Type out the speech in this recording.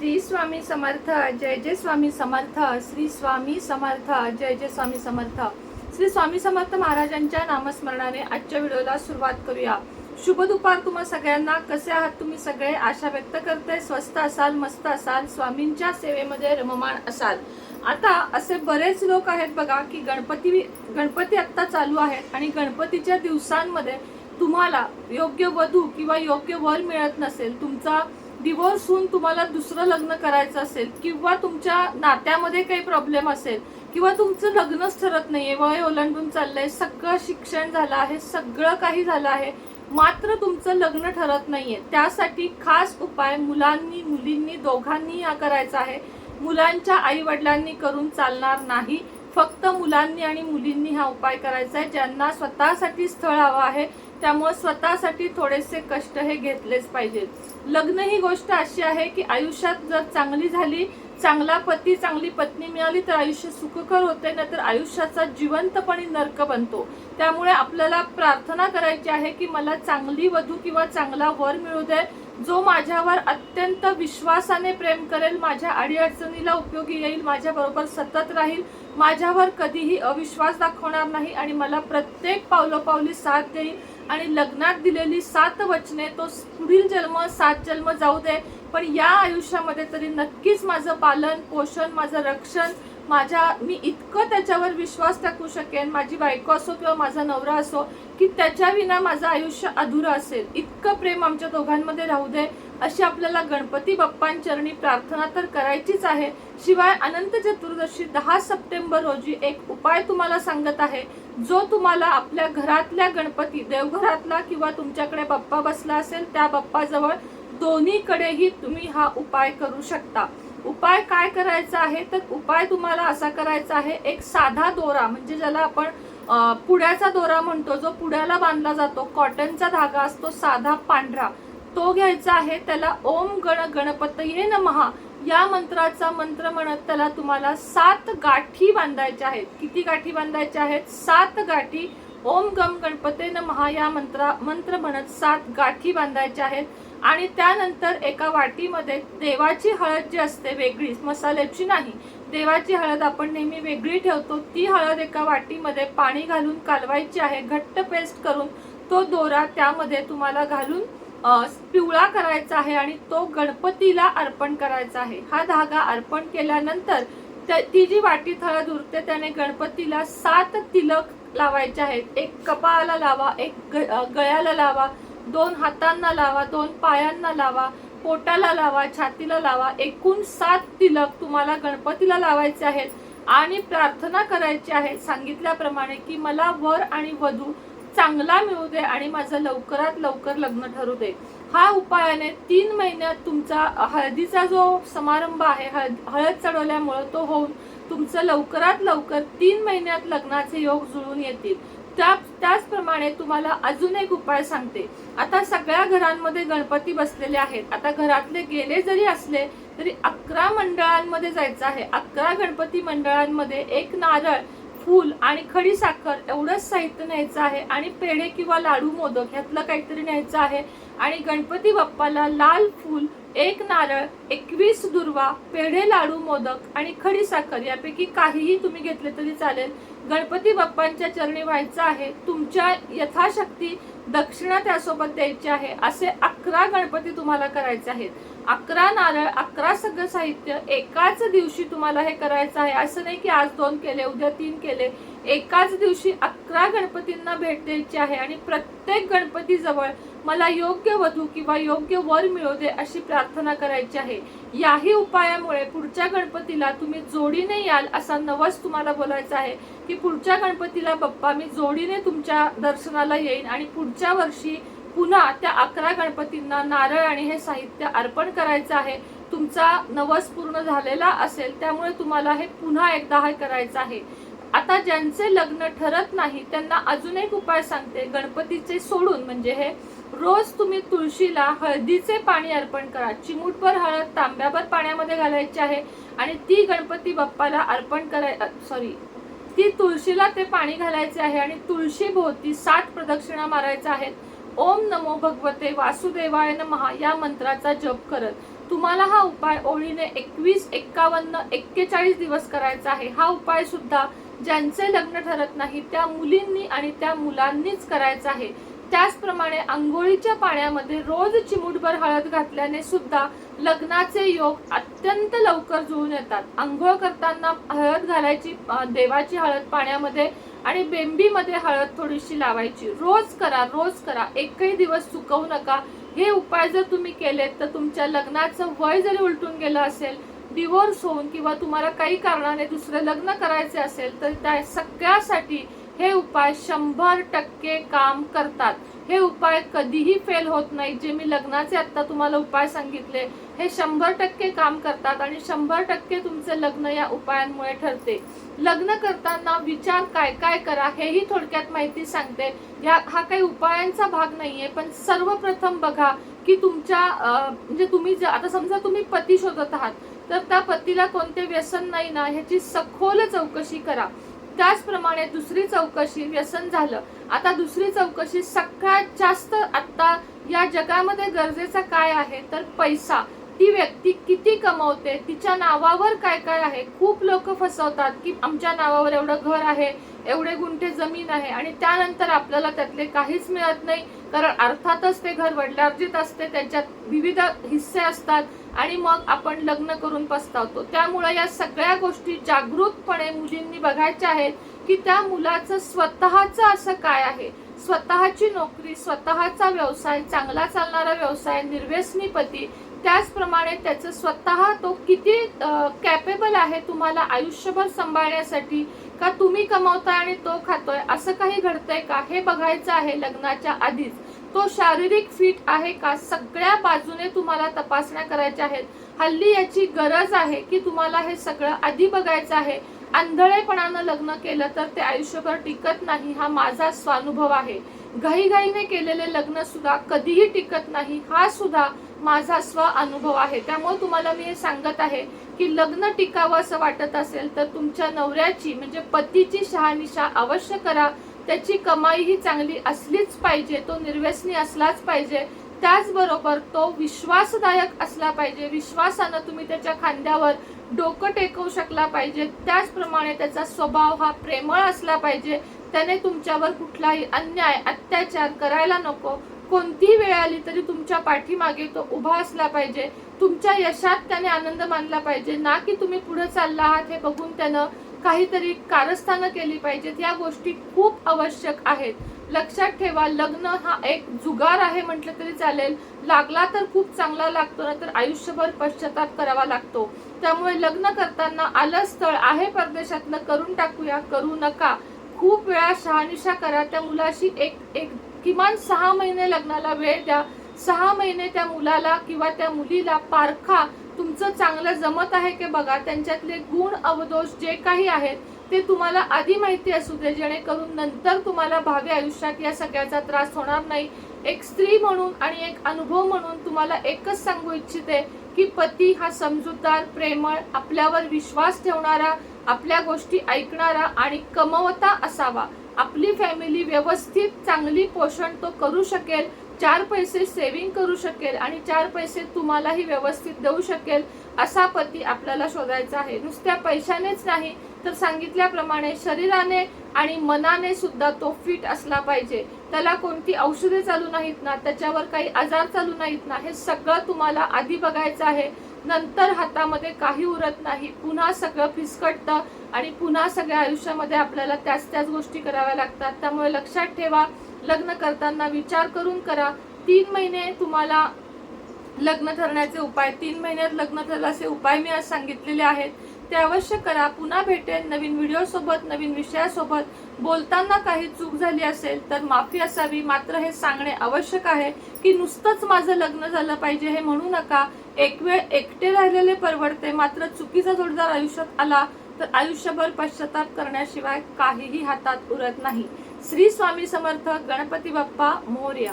श्री स्वामी समर्थ जय जय स्वामी समर्थ श्री स्वामी समर्थ जय जय स्वामी समर्थ. श्री स्वामी समर्थ महाराजांच्या नामस्मरणाने आजच्या व्हिडिओला सुरुवात करूया. शुभ दुपार तुम्हा सगळ्यांना. कसे आहात तुम्ही सगळे? आशा व्यक्त करते स्वस्त असाल मस्त असाल स्वामींच्या सेवेमध्ये रममाण असाल. आता असे बरेच लोक आहेत बघा की गणपती गणपती आत्ता चालू आहेत आणि गणपतीच्या दिवसांमध्ये तुम्हाला योग्य वधू किंवा योग्य वर मिळत नसेल तुमचा डिवोर्स होऊन तुम्हाला दुसरं लग्न करायचं असेल किंवा तुमच्या नात्यामध्ये काही प्रॉब्लेम असेल किंवा तुमचं लग्नच ठरत नाहीये वय ओलांडून चाललंय सगळं शिक्षण झालं आहे सगळं काही झालं आहे मात्र तुमचं लग्न ठरत नाहीये. त्यासाठी खास उपाय मुलांनी मुलींनी दोघांनी हा करायचा आहे. मुलांच्या आई वडिलांनी करून चालणार नाही. फक्त मुलांनी आणि मुलींनी हा उपाय करायचा आहे. ज्यांना स्वतःसाठी स्थळ हवं आहे त्यामुळे स्वतःसाठी थोडेसे कष्ट हे घेतलेच पाहिजेत. लग्न ही गोष्ट अशी आहे की आयुष्यात जर चांगली झाली चांगला पती चांगली पत्नी मिळाली तर आयुष्य सुखकर होते नाहीतर आयुष्याचा जिवंतपणे नर्क बनतो. त्यामुळे आपल्याला प्रार्थना करायची आहे की मला चांगली वधू किंवा चांगला वर मिळू दे. जो माझ्यावर अत्यंत विश्वासाने प्रेम करेल माझ्या अडीअडचणीला उपयोगी येईल माझ्याबरोबर सतत राहील माझ्यावर कधीही अविश्वास दाखवणार नाही आणि मला प्रत्येक पावलोपावली साथ देईल आणि लग्नात दिलेली सात वचने तो पुढील जन्म सात जन्म जाऊ दे. पण या आयुष्यामध्ये तरी नक्कीच माझं पालन पोषण माझं रक्षण माझ्या मी इतकं त्याच्यावर विश्वास टाकू शकेन माझी बायको असो किंवा माझा नवरा असो की त्याच्या विना माझं आयुष्य अधुरं असेल. इतकं प्रेम आमच्या दोघांमध्ये राहू दे अशी आपल्याला गणपती बाप्पांचरणी प्रार्थना तर करायचीच आहे. शिवाय अनंत चतुर्दशी दहा सप्टेंबर रोजी एक उपाय तुम्हाला सांगत आहे. जो तुम्हाला आपल्या घरातल्या गणपती देवघरातला किंवा तुमच्याकडे बाप्पा बसला असेल त्या बाप्पाजवळ दोन्हीकडेही तुम्ही हा उपाय करू शकता. उपाय काय करायचा आहे? तर उपाय तुम्हाला असा करायचा आहे एक साधा दोरा म्हणजे ज्याला आपण पुड्याचा दोरा म्हणतो जो पुड्याला बांधला जातो कॉटनचा धागा असतो साधा पांढरा. तो घ्यायचा आहे त्याला ओम गण गणपतये नमहा या मंत्राचा मंत्र म्हणत त्याला तुम्हाला सात गाठी बांधायच्या आहेत. किती गाठी बांधायच्या आहेत? सात गाठी ओम गम गणपते नमहा या मंत्रा मंत्र म्हणत सात गाठी बांधायच्या आहेत. आणि त्यानंतर एका वाटीमध्ये देवाची हळद जी असते वेगळी मसाल्याची नाही. देवाची हळद आपण नेहमी वेगळी ठेवतो. ती हळद एका वाटीमध्ये पाणी घालून कालवायची आहे. घट्ट पेस्ट करून तो दोरा त्यामध्ये तुम्हाला घालून पिवळा करायचा आहे आणि तो गणपतीला अर्पण करायचा आहे. हा धागा अर्पण केल्यानंतर त्या- ती जी वाटीत हळद उरते त्याने गणपतीला सात तिलक लावायचे आहेत. एक कपाळाला लावा एक ग- गळ्याला लावा दोन हातांना लावा दोन पायांना लावा पोटाला लावा छातीला लावा. एकूण सात तिलक तुम्हाला गणपतीला लावायचे आहेत आणि प्रार्थना करायची आहे सांगितल्याप्रमाणे की मला वर आणि वधू चांगला मिळू दे आणि माझं लवकरात लवकर लग्न ठरू दे. हा उपायाने तीन महिन्यात तुमचा हळदीचा जो समारंभ आहे हळद हळद चढवल्यामुळं तो होऊन तुमचं लवकरात लवकर तीन महिन्यात लग्नाचे योग जुळून येतील. त्या त्याचप्रमाणे तुम्हाला अजून एक उपाय सांगते. आता सगळ्या घरांमध्ये गणपती बसलेले आहेत. आता घरातले गेले जरी असले तरी अकरा मंडळांमध्ये जायचं आहे. अकरा गणपती मंडळांमध्ये एक नारळ फूल आणि खडी साखर एवढंच साहित्य न्यायचं आहे आणि पेढे किंवा लाडू मोदक ह्यातलं काहीतरी न्यायचं आहे. आणि गणपती बाप्पाला लाल फूल एक नारळ एकवीस दुर्वा पेढे लाडू मोदक आणि खडी साखर यापैकी काहीही तुम्ही घेतले तरी चालेल. गणपती बाप्पांच्या चरणी व्हायचं आहे. तुमच्या यथाशक्ती दक्षिणा त्यासोबत द्यायची आहे. असे अकरा गणपती तुम्हाला करायचे आहेत. अकरा नारळ अकरा सगळं साहित्य एकाच दिवशी तुम्हाला हे करायचं आहे. असं नाही की आज दोन केले उद्या तीन केले. एकाच दिवशी अकरा गणपतींना भेट द्यायची आहे आणि प्रत्येक गणपतीजवळ मला योग्य वधू किंवा योग्य वर मिळू दे अशी प्रार्थना करायची आहे. याही उपायामुळे पुढच्या गणपतीला तुम्ही जोडीने याल असा नवस तुम्हाला बोलायचा आहे की पुढच्या गणपतीला बाप्पा मी जोडीने तुमच्या दर्शनाला येईन आणि पुढच्या वर्षी पुन्हा त्या अकरा गणपतींना नारळ आणि हे साहित्य अर्पण करायचं आहे. तुमचा नवस पूर्ण झालेला असेल त्यामुळे तुम्हाला हे पुन्हा एकदा हे करायचं आहे. आता ज्यांचे लग्न ठरत नाही त्यांना अजून एक उपाय सांगते. गणपतीचे सोडून म्हणजे हे रोज तुम्ही तुळशीला हळदीचे पाणी अर्पण करा. चिमूटभर हळद तांब्याभर पाण्यामध्ये घालायची आहे आणि ती गणपती बाप्पाला अर्पण कराय सॉरी ती तुळशीला ते पाणी घालायचे आहे आणि तुळशी भोवती सात प्रदक्षिणा मारायच्या आहेत. ओम नमो भगवते वासुदेवाय महा या मंत्राचा जप करत. तुम्हाला हा उपाय ओळीने एकवीस एक्कावन्न एक्केचाळीस दिवस करायचा आहे. हा उपाय सुद्धा ज्यांचे लग्न ठरत नाही त्या मुलींनी आणि त्या मुलांनीच करायचं आहे. त्याचप्रमाणे आंघोळीच्या पाण्यामध्ये रोज चिमूटभर हळद घातल्याने सुद्धा लग्नाचे योग अत्यंत लवकर जुळून येतात. आंघोळ करताना हळद घालायची देवाची हळद पाण्यामध्ये आणि बेंबीमध्ये हळद थोडीशी लावायची. रोज करा रोज करा. एकही दिवस चुकवू नका. हे उपाय जर तुम्ही केलेत तर तुमच्या लग्नाचं वय जरी उलटून गेलं असेल डिवोर्स होऊन किंवा तुम्हाला काही कारणाने दुसरं लग्न करायचे असेल तर त्या सगळ्यासाठी हे उपाय शंभर टक्के काम करतात. हे उपाय कधीही फेल होत नाही. जे मी लग्नाचे आत्ता तुम्हाला उपाय सांगितले हे शंभर टक्के काम करतात आणि शंभर टक्के तुमचे लग्न या उपायांमुळे ठरते. लग्न करताना विचार काय काय करा हेही थोडक्यात माहिती सांगते. या हा काही उपायांचा भाग नाहीये पण सर्वप्रथम बघा की तुमच्या म्हणजे तुम्ही जर आता समजा तुम्ही पती शोधत आहात तर त्या पतीला कोणते व्यसन नाही ना ह्याची सखोल चौकशी करा. त्याचप्रमाणे दुसरी चौकशी व्यसन झालं. आता दुसरी चौकशी सगळ्यात जास्त आता या जगामध्ये गरजेचा काय आहे? तर पैसा. ती व्यक्ती किती कमवते? तिच्या नावावर काय काय आहे? खूप लोक फसवतात की आमच्या नावावर एवढं घर आहे एवढे गुंठे जमीन आहे आणि त्यानंतर आपल्याला त्यातले काहीच मिळत नाही कारण अर्थातच ते घर वडिलार्जित असते त्याच्यात विविध हिस्से असतात आणि मग आपण लग्न करून पस्तावतो. त्यामुळे या सगळ्या गोष्टी जागृतपणे मुलींनी बघायच्या आहेत की त्या मुलाचं स्वतःचं असं काय आहे? स्वतःची नोकरी स्वतःचा व्यवसाय चांगला चालणारा व्यवसाय निर्व्यसनी पती त्याचप्रमाणे त्याचं स्वतः तो किती कॅपेबल आहे तुम्हाला आयुष्यभर सांभाळण्यासाठी? का तुम्ही कमावताय आणि तो खातोय? असं काही घडतंय का? हे बघायचं आहे लग्नाच्या आधीच. तो शारीरिक फिट आहे का? सगळ्या बाजूने तुम्हाला तपासण्या करायच्या आहेत. हल्ली याची गरज आहे की तुम्हाला हे सगळं आधी बघायचं आहे. आंधळेपणानं लग्न केलं तर ते आयुष्यभर टिकत नाही हा माझा स्वानुभव आहे. घाईघाईने केलेले लग्न सुद्धा कधीही टिकत नाही. हा सुद्धा माझा स्व अनुभव आहे. त्यामुळे तुम्हाला मी हे सांगत आहे की लग्न टिकावं असं वाटत असेल तर तुमच्या नवऱ्याची म्हणजे पतीची शहानिशा अवश्य करा. त्याची कमाई ही चांगली असलीच पाहिजे तो निर्व्यसनी असलाच पाहिजे. त्याचबरोबर तो विश्वासदायक असला पाहिजे. विश्वासानं तुम्ही त्याच्या खांद्यावर डोकं टेकवू शकला पाहिजे. त्याचप्रमाणे त्याचा स्वभाव हा प्रेमळ असला पाहिजे. त्याने तुमच्यावर कुठलाही अन्याय अत्याचार करायला नको. कोणतीही वेळ आली तरी तुमच्या पाठीमागे तो उभा असला पाहिजे. तुमच्या यशात त्याने आनंद मानला पाहिजे. ना की तुम्ही पुढे चालला आहात हे बघून त्यानं काहीतरी कारस्थानं केली पाहिजेत. या गोष्टी खूप आवश्यक आहेत. लक्षात ठेवा लग्न हा एक जुगार आहे म्हटलं तरी चालेल. लागला तर खूप चांगला लागतो ना तर आयुष्यभर पश्चाताप करावा लागतो. त्यामुळे लग्न करताना आलं स्थळ आहे परदेशातलं करून टाकूया करू नका. खूप वेळा शहानिशा करा. त्या मुलाशी एक एक किमान सहा महिने लग्नाला वेळ द्या. सहा महिने त्या मुलाला किंवा त्या मुलीला पारखा. तुमचं चांगलं जमत आहे की बघा त्यांच्यातले गुण अवदोष जे काही आहेत ते तुम्हाला आधी माहिती असू दे जेणेकरून नंतर तुम्हाला भावी आयुष्यात या सगळ्याचा त्रास होणार नाही. एक स्त्री म्हणून आणि एक अनुभव म्हणून तुम्हाला एकच सांगू इच्छिते की पती हा समजूतदार प्रेमळ आपल्यावर विश्वास ठेवणारा आपल्या गोष्टी ऐकणारा आणि कमवता असावा. आपली फॅमिली व्यवस्थित चांगली पोषण तो करू शकेल चार पैसे सेविंग करू शकेल आणि चार पैसे तुम्हालाही व्यवस्थित देऊ शकेल असा पती आपल्याला शोधायचा आहे. नुसत्या पैशानेच नाही तर सांगितल्याप्रमाणे शरीराने आणि मनाने सुद्धा तो फिट असला पाहिजे. त्याला कोणती औषधे चालू नाहीत ना त्याच्यावर काही आजार चालू नाहीत ना हे सगळं तुम्हाला आधी बघायचं आहे. नंतर हातामध्ये काही उरत नाही. पुन्हा सगळं फिसकटतं आणि पुन्हा सगळ्या आयुष्यामध्ये आपल्याला त्याच त्याच गोष्टी कराव्या लागतात. त्यामुळे लक्षात ठेवा लग्न करताना विचार करून करा. तीन महिने तुम्हाला लग्न ठरण्याचे उपाय तीन महिन्यात लग्न ठरल्याचे उपाय मी आज सांगितलेले आहेत. ते अवश्य करा. पुन्हा भेटेन नवीन व्हिडिओसोबत नवीन विषयासोबत. बोलताना काही चूक झाली असेल तर माफी असावी. मात्र हे सांगणे आवश्यक आहे की नुसतंच माझं लग्न झालं पाहिजे हे म्हणू नका. एक वेळ एकटे राहिलेले परवडते. मात्र चुकीचा जोडदार आयुष्यात आला तर आयुष्यभर पश्चाताप करण्याशिवाय काहीही हातात उरत नाही. श्री स्वामी समर्थ गणपती बाप्पा मोर्या.